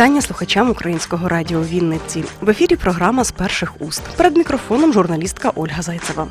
Вітання слухачам українського радіо Вінниці. В ефірі програма з перших уст. Перед мікрофоном журналістка Ольга Зайцева.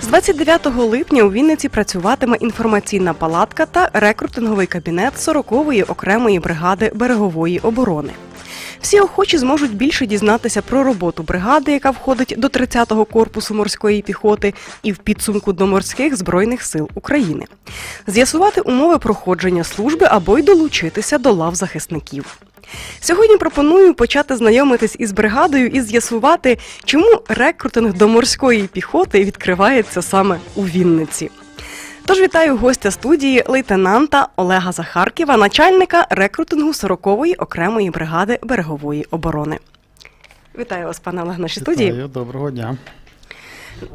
З 29 липня у Вінниці працюватиме інформаційна палатка та рекрутинговий кабінет 40-ї окремої бригади берегової оборони. Всі охочі зможуть більше дізнатися про роботу бригади, яка входить до 30-го корпусу морської піхоти, і в підсумку до морських збройних сил України, з'ясувати умови проходження служби або й долучитися до лав захисників. Сьогодні пропоную почати знайомитись із бригадою і з'ясувати, чому рекрутинг до морської піхоти відкривається саме у Вінниці. Тож вітаю гостя студії лейтенанта Олега Захарківа, начальника рекрутингу 40-ї окремої бригади берегової оборони. Вітаю вас, пане Олег, в нашій студії. Вітаю, доброго дня.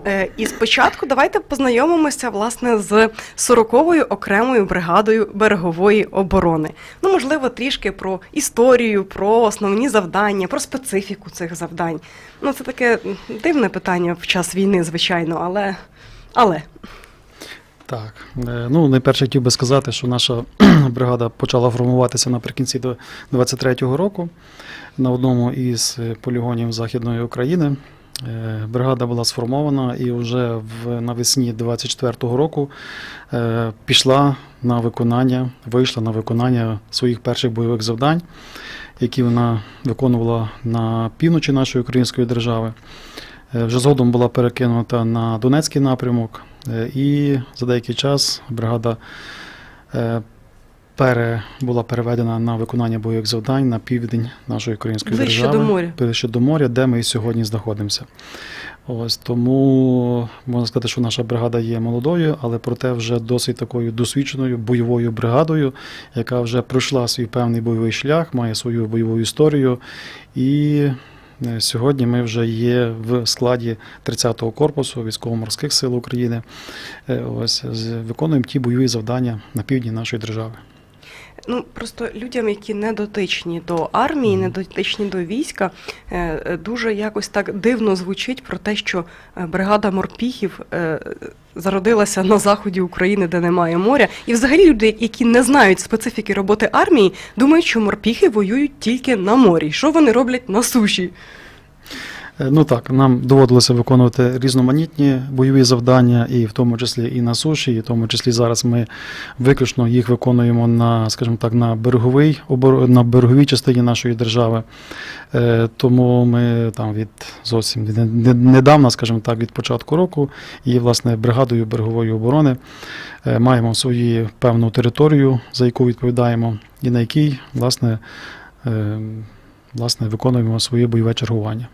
Е, І спочатку давайте познайомимося власне з 40-ю окремою бригадою берегової оборони. Ну, можливо, трішки про історію, про основні завдання, про специфіку цих завдань. Ну, це таке дивне питання в час війни, звичайно, але. але. Так, е, ну найперше хотів би сказати, що наша бригада почала формуватися наприкінці до 23-го року на одному із е, полігонів Західної України. Е, Бригада була сформована і вже в навесні 24-го року пішла на виконання, вийшла на виконання своїх перших бойових завдань, які вона виконувала на півночі нашої української держави. Вже згодом була перекинута на Донецький напрямок, і за деякий час бригада е, пере, була переведена на виконання бойових завдань на південь нашої української Ближче держави. до моря. До моря, де ми і сьогодні знаходимося. Ось тому можна сказати, що наша бригада є молодою, але проте вже досить такою досвідченою бойовою бригадою, яка вже пройшла свій певний бойовий шлях, має свою бойову історію. І е, сьогодні ми вже є в складі 30-го корпусу військово-морських сил України. Е, Ось виконуємо ті бойові завдання на півдні нашої держави. Ну просто людям, які не дотичні до армії, не дотичні до війська, е, е, дуже якось так дивно звучить про те, що е, бригада морпіхів зародилася на заході України, де немає моря. І взагалі люди, які не знають специфіки роботи армії, думають, що морпіхи воюють тільки на морі. Що вони роблять на суші? Е, Ну так, нам доводилося виконувати різноманітні бойові завдання, і в тому числі і на суші, і в тому числі зараз ми виключно їх виконуємо на, скажімо так, на береговий на береговій частині нашої держави. Е, Тому ми там від зовсім недавно, скажімо так, від початку року і власне бригадою берегової оборони е, маємо свою певну територію, за яку відповідаємо, і на якій власне, власне виконуємо своє бойове чергування.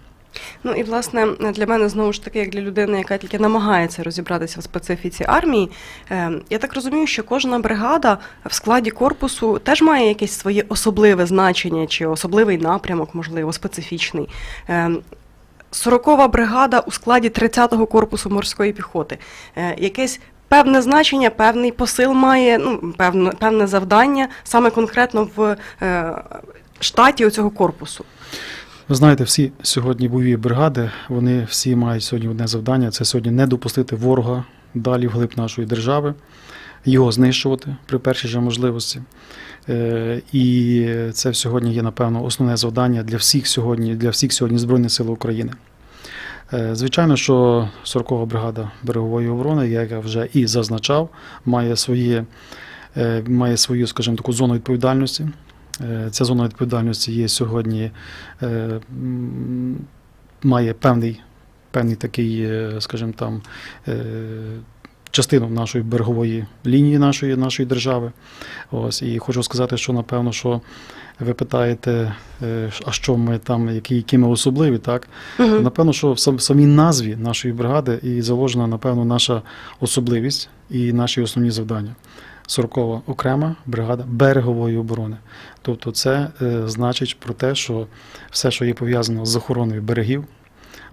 Ну і власне для мене знову ж таки, як для людини, яка тільки намагається розібратися в специфіці армії, е, я так розумію, що кожна бригада в складі корпусу теж має якесь своє особливе значення чи особливий напрямок, можливо, специфічний. Е, Сорокова бригада у складі 30-го корпусу морської піхоти. Е, Якесь певне значення, певний посил має, ну, певне, певне завдання саме конкретно в е, штаті цього корпусу. Ви знаєте, всі сьогодні бойові бригади, вони всі мають сьогодні одне завдання: це сьогодні не допустити ворога далі вглиб нашої держави, його знищувати при першій же можливості. Е, І це сьогодні є, напевно, основне завдання для всіх сьогодні, для всіх сьогодні Збройних сил України. Е, Звичайно, що 40-га бригада берегової оборони, як я вже і зазначав, має своє, е, має свою, скажімо, таку зону відповідальності. Е, Ця зона відповідальності є сьогодні, е, має певний, певний такий, е, скажімо там, частину нашої берегової лінії нашої, нашої держави. Ось, і хочу сказати, що напевно, що ви питаєте, а що ми там, які, які ми особливі, так? Мгм. Напевно, що в сам- самій назві нашої бригади і заложена, напевно, наша особливість і наші основні завдання. 40 окрема бригада берегової оборони. Тобто, це е, значить про те, що все, що є пов'язано з охороною берегів,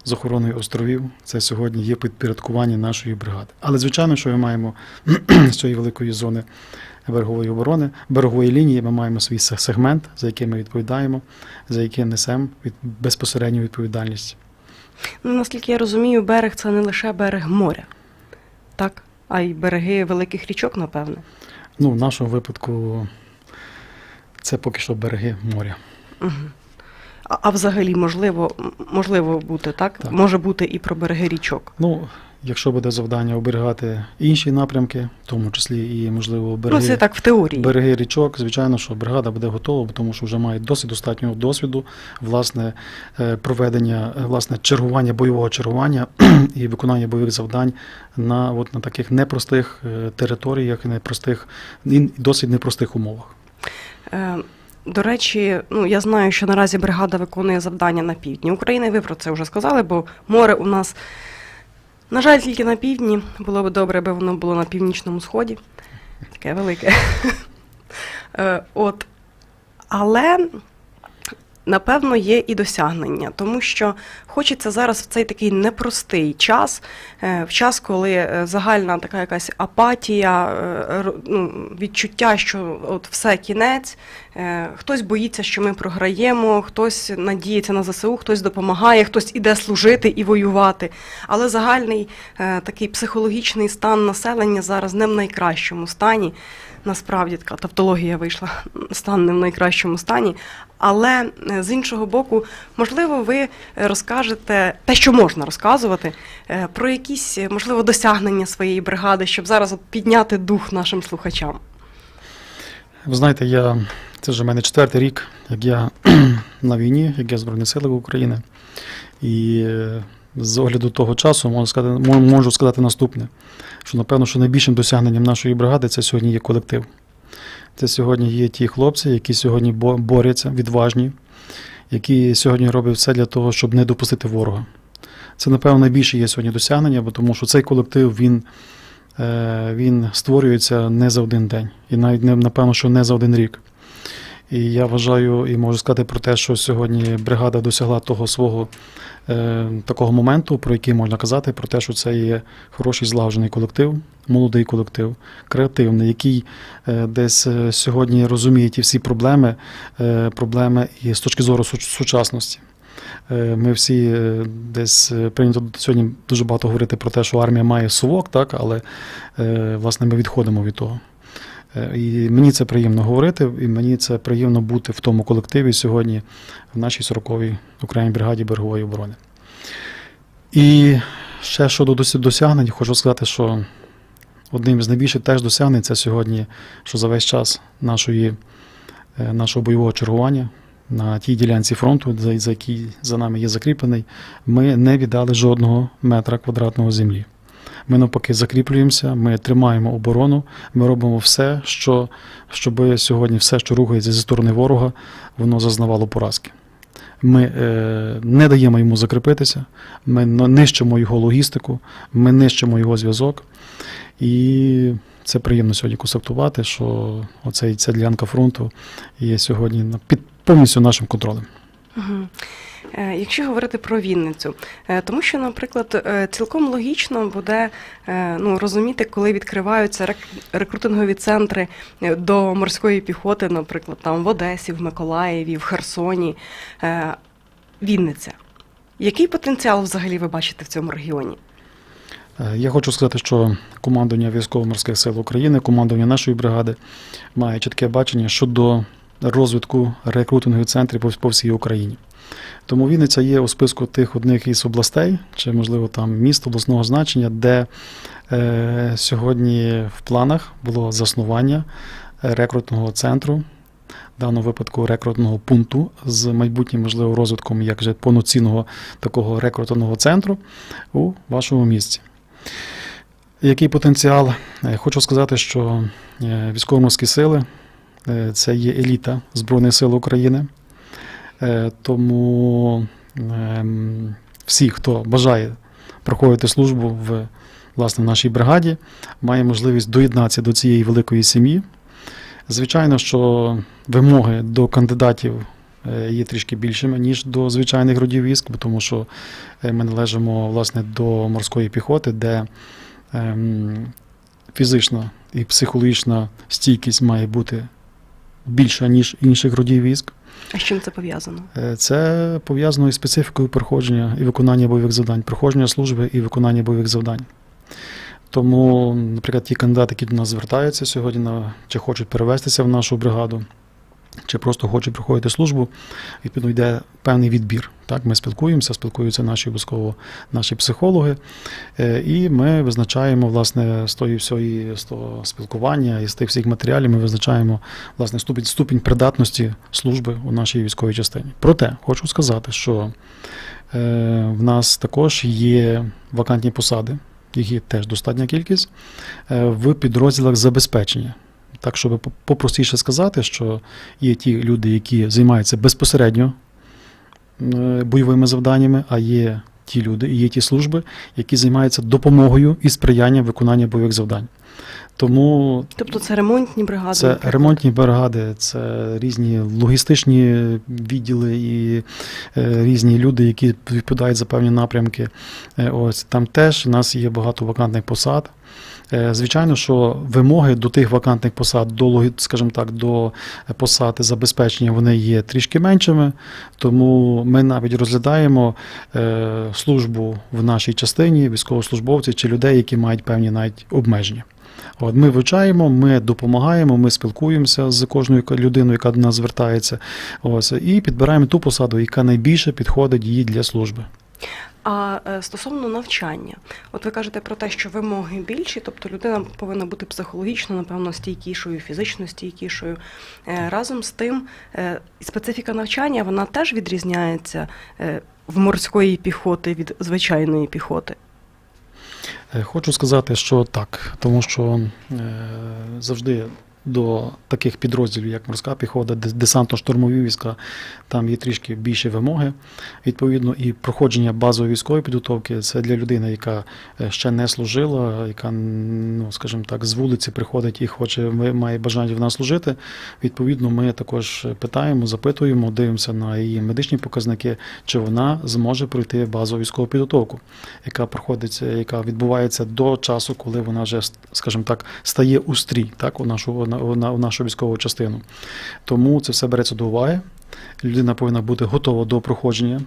з охороною островів, це сьогодні є підпорядкування нашої бригади. Але звичайно, що ми маємо з цієї великої зони берегової оборони, берегової лінії, ми маємо свій сегмент, за яким ми відповідаємо, за яким несемо від безпосередню відповідальність. Ну, наскільки я розумію, берег це не лише берег моря, так? А й береги великих річок, напевне. Ну, в нашому випадку Це поки що береги моря. Угу. А, а взагалі можливо, можливо бути, так? Так. Може бути і про береги річок. Ну, якщо буде завдання оберігати інші напрямки, в тому числі і, можливо, береги, Ну, це так в теорії. береги річок, звичайно, що бригада буде готова, тому що вже має досить достатнього досвіду власне е, проведення, е, власне, чергування, бойового чергування і виконання бойових завдань на, от, на таких непростих е, територіях, непростих, і досить непростих умовах. Е, До речі, ну я знаю, що наразі бригада виконує завдання на півдні України. Ви про це вже сказали, бо море у нас, на жаль, тільки на півдні. Було б добре, аби воно було на північному сході. Таке велике. Е, От. Але напевно є і досягнення, тому що хочеться зараз в цей такий непростий час, е, в час, коли е, загальна така якась апатія, е, ну, відчуття, що от все кінець. Хтось боїться, що ми програємо, хтось надіється на ЗСУ, хтось допомагає, хтось іде служити і воювати. Але загальний такий психологічний стан населення зараз не в найкращому стані. Насправді така тавтологія вийшла, стан не в найкращому стані. Але е, з іншого боку, можливо, ви розкажете те, що можна розказувати, е, про якісь, е, можливо, досягнення своєї бригади, щоб зараз підняти дух нашим слухачам. Ви знаєте, я це вже в мене четвертий рік, як я на війні, як я в Збройних силах України. І з огляду того часу можу сказати, можу сказати наступне: що напевно, що найбільшим досягненням нашої бригади це сьогодні є колектив. Це сьогодні є ті хлопці, які сьогодні бо- борються, відважні, які сьогодні роблять все для того, щоб не допустити ворога. Це, напевно, найбільше є сьогодні досягнення, бо тому що цей колектив він, е, він створюється не за один день, і навіть напевно, що не за один рік. І я вважаю і можу сказати про те, що сьогодні бригада досягла того свого е, такого моменту, про який можна казати, про те, що це є хороший злагоджений колектив, молодий колектив, креативний, який е, десь е, сьогодні розуміє ті всі проблеми, е, проблеми і з точки зору сучасності. Е, Ми всі е, десь прийнято сьогодні дуже багато говорити про те, що армія має совок, так, але власне ми відходимо від того. Е, І мені це приємно говорити, і мені це приємно бути в тому колективі сьогодні в нашій 40-й окремій бригаді берегової оборони. І ще щодо досягнень, хочу сказати, що одним з найбільших теж досягнень це сьогодні, що за весь час нашої, е, нашого бойового чергування на тій ділянці фронту, за, який за нами є закріплений, ми не віддали жодного метра квадратного землі. Ми навпаки закріплюємося, ми тримаємо оборону, ми робимо все, що, щоб сьогодні все, що рухається зі сторони ворога, воно зазнавало поразки. Ми е, не даємо йому закріпитися, ми нищимо його логістику, ми нищимо його зв'язок. І це приємно сьогодні констатувати, що оцей, ця ділянка фронту є сьогодні під повністю нашим контролем. Мгм. Е, Якщо говорити про Вінницю, е, тому що, наприклад, е, цілком логічно буде ну, розуміти, коли відкриваються рекрутингові центри до морської піхоти, наприклад, там в Одесі, в Миколаєві, в Херсоні, Вінниця. Який потенціал взагалі ви бачите в цьому регіоні? Я хочу сказати, що командування військово-морських сил України, командування нашої бригади має чітке бачення щодо розвитку рекрутингових центрів по всій Україні. Тому Вінниця є у списку тих одних із областей, чи, можливо, там міст обласного значення, де е, сьогодні в планах було заснування рекрутного центру, в даному випадку рекрутного пункту з майбутнім, можливо, розвитком як же повноцінного такого рекрутного центру у вашому місті. Який потенціал? Е, Хочу сказати, що е, військово-морські сили е, це є еліта Збройних сил України. Е, Тому ем, всі, хто бажає проходити службу в власне, нашій бригаді, має можливість доєднатися до цієї великої сім'ї. Звичайно, що вимоги до кандидатів е, є трішки більшими, ніж до звичайних родів військ, тому що е, ми належимо власне до морської піхоти, де ем, фізична і психологічна стійкість має бути більша, ніж інших родів військ. А з чим це пов'язано? Е, Це пов'язано із специфікою проходження і виконання бойових завдань, проходження служби і виконання бойових завдань. Тому, наприклад, ті кандидати, які до нас звертаються сьогодні на, чи хочуть перевестися в нашу бригаду, чи просто хочуть проходити службу, відповідно йде певний відбір. Так, ми спілкуємося, спілкуються наші обов'язково наші психологи, е, і ми визначаємо власне з тої всього з того спілкування і з тих всіх матеріалів. Ми визначаємо власне ступінь ступінь придатності служби у нашій військовій частині. Проте хочу сказати, що е, в нас також є вакантні посади, їх є теж достатня кількість е, в підрозділах забезпечення. Так, щоб попростіше сказати, що є ті люди, які займаються безпосередньо е, бойовими завданнями, а є ті люди, і є ті служби, які займаються допомогою і сприянням виконання бойових завдань. Тому Тобто це ремонтні бригади. це наприклад. ремонтні бригади, це різні логістичні відділи і е, різні люди, які відповідають за певні напрямки. Е, ось там теж у нас є багато вакантних посад. Е, Звичайно, що вимоги до тих вакантних посад, до скажімо так, до посад забезпечення, вони є трішки меншими. Тому ми навіть розглядаємо е, службу в нашій частині військовослужбовців чи людей, які мають певні навіть обмеження. От ми вивчаємо, ми допомагаємо, ми спілкуємося з кожною людиною, яка до нас звертається. Ось і підбираємо ту посаду, яка найбільше підходить їй для служби. А е, стосовно навчання, от ви кажете про те, що вимоги більші, тобто людина повинна бути психологічно, напевно, стійкішою, фізично стійкішою. Е, Разом з тим, е, специфіка навчання вона теж відрізняється в морської піхоти від звичайної піхоти. Хочу сказати, що так, тому що завжди до таких підрозділів, як морська піхота, дес- десантно-штурмові війська, там є трішки більші вимоги. Відповідно, і проходження базової військової підготовки це для людини, яка е, ще не служила, яка, ну скажімо так, з вулиці приходить і хоче, має бажання в нас служити. Відповідно, ми також питаємо, запитуємо, дивимося на її медичні показники, чи вона зможе пройти базову військову підготовку, яка проходить, яка відбувається до часу, коли вона вже, скажімо так, стає у стрій, так, у нашу, на- у нашу військову частину. Тому це все береться до уваги. Людина повинна бути готова до проходження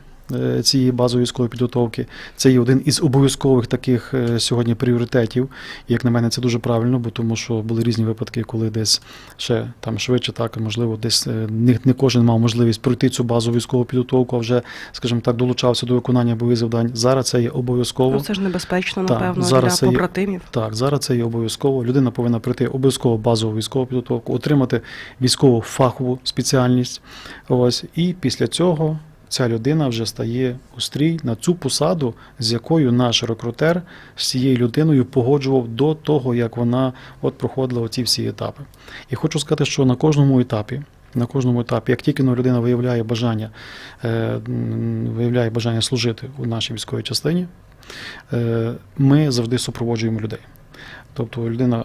цієї базової військової підготовки. Це є один із обов'язкових таких е, сьогодні пріоритетів. І, як на мене, це дуже правильно, бо тому що були різні випадки, коли десь ще там швидше, так можливо, десь е, не, не кожен мав можливість пройти цю базову військову підготовку, а вже, скажімо так, долучався до виконання бойових завдань. Зараз це є обов'язково. Ну, це ж небезпечно, Так, напевно, зараз для є- побратимів. Так, зараз це є обов'язково. Людина повинна пройти обов'язково базову військову підготовку, отримати військову фахову спеціальність. Ось і після цього ця людина вже стає у стрій на цю посаду, з якою наш рекрутер з цією людиною погоджував до того, як вона от проходила оці всі етапи. І хочу сказати, що на кожному етапі. На кожному етапі, як тільки ну, людина виявляє бажання, е, виявляє бажання служити у нашій військовій частині, е, ми завжди супроводжуємо людей. Тобто людина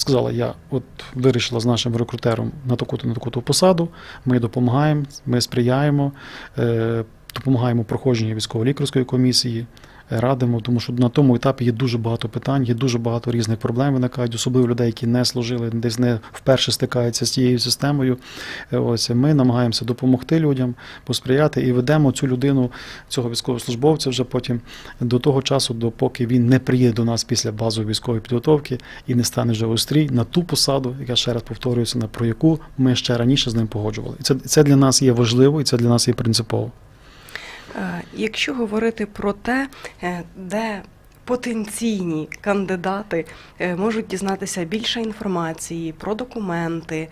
сказала, я от вирішила з нашим рекрутером на таку-то на таку-то посаду, ми допомагаємо, ми сприяємо, е, допомагаємо проходженню військово-лікарської комісії, радимо, тому що на тому етапі є дуже багато питань, є дуже багато різних проблем виникають, особливо людей, які не служили, десь не вперше стикаються з цією системою. Е, Ось ми намагаємося допомогти людям, посприяти і ведемо цю людину, цього військовослужбовця вже потім до того часу, допоки він не приїде до нас після базової військової підготовки і не стане вже у стрій на ту посаду, яка ще раз повторюється, на про яку ми ще раніше з ним погоджували. І це, це для нас є важливо і це для нас є принципово. Е, Якщо говорити про те, е, де потенційні кандидати е, можуть дізнатися більше інформації про документи,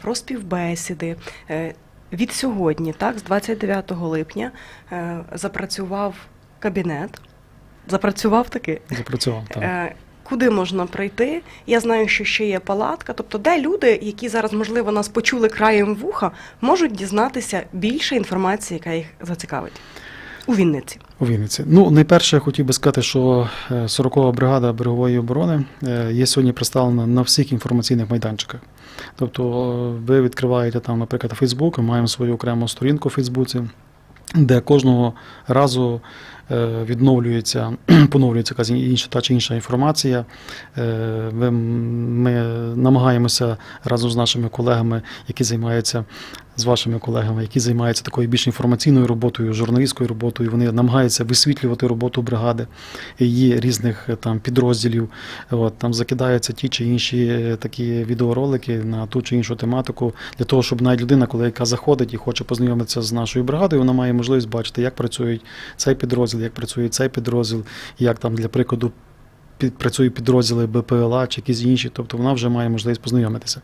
про співбесіди. Від сьогодні, так, з 29 липня, запрацював кабінет. Запрацював таки. Запрацював так. Е, Куди можна прийти? Я знаю, що ще є палатка. Тобто, де люди, які зараз, можливо, нас почули краєм вуха, можуть дізнатися більше інформації, яка їх зацікавить у Вінниці. У Вінниці. Ну, найперше, я хотів би сказати, що е, 40-га бригада берегової оборони е, є сьогодні представлена на всіх інформаційних майданчиках. Тобто, е, ви відкриваєте там, наприклад, Фейсбук, маємо свою окрему сторінку у Фейсбуці, де кожного разу е, відновлюється, поновлюється якась інша та чи інша інформація. Е, ви- Ми намагаємося разом з нашими колегами, які займаються з вашими колегами, які займаються такою більш інформаційною роботою, журналістською роботою. Вони намагаються висвітлювати роботу бригади її різних е, там підрозділів. От там закидаються ті чи інші е, такі відеоролики на ту чи іншу тематику для того, щоб навіть людина, коли яка заходить і хоче познайомитися з нашою бригадою, вона має можливість бачити, як працюють цей підрозділ, як працює цей підрозділ, як там для прикладу. під- Працюють підрозділи БПЛА чи якісь інші, тобто вона вже має можливість познайомитися.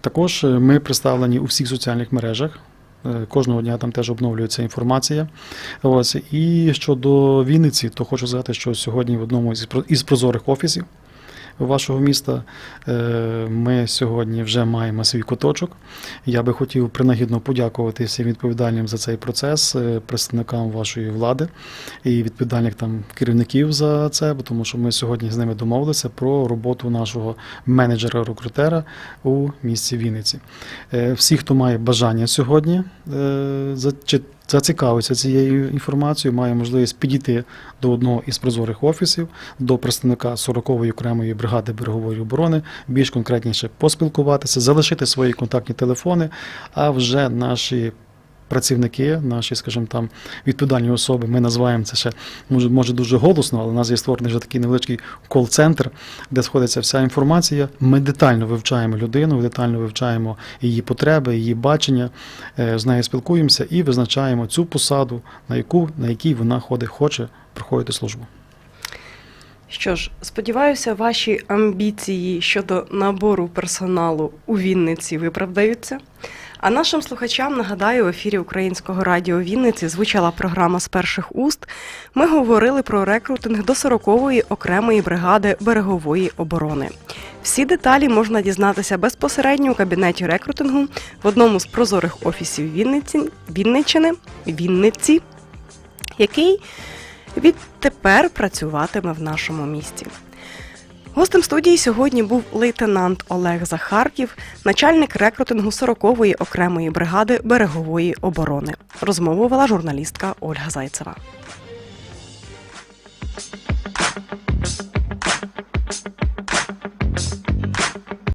Також е, ми представлені у всіх соціальних мережах. Е, Кожного дня там теж обновлюється інформація. Ось і щодо Вінниці, то хочу сказати, що сьогодні в одному із прозорих офісів вашого міста е, ми сьогодні вже маємо свій куточок. Я би хотів принагідно подякувати всім відповідальним за цей процес, е, представникам вашої влади і відповідальних там керівників за це, тому що ми сьогодні з ними домовилися про роботу нашого менеджера-рекрутера у місті Вінниці. Е, Всі, хто має бажання сьогодні за- зацікавиться цією інформацією, має можливість підійти до одного із прозорих офісів, до представника 40-ї окремої бригади берегової оборони, більш конкретніше поспілкуватися, залишити свої контактні телефони, а вже наші. Працівники, наші, скажімо там, відповідальні особи, ми називаємо це ще може, може дуже голосно, але у нас є створений вже такий невеличкий кол-центр, де сходиться вся інформація. Ми детально вивчаємо людину, детально вивчаємо її потреби, її бачення, е, з нею спілкуємося і визначаємо цю посаду, на яку на якій вона ходить, хоче проходити службу. Що ж, сподіваюся, ваші амбіції щодо набору персоналу у Вінниці виправдаються. А нашим слухачам нагадаю, в ефірі Українського радіо Вінниці звучала програма з перших уст. Ми говорили про рекрутинг до 40-ї окремої бригади берегової оборони. Всі деталі можна дізнатися безпосередньо у кабінеті рекрутингу в одному з прозорих офісів Вінниці, Вінниччини, Вінниці, який відтепер працюватиме в нашому місті. Гостем студії сьогодні був лейтенант Олег Захарків, начальник рекрутингу 40-ї окремої бригади берегової оборони. Розмову вела журналістка Ольга Зайцева.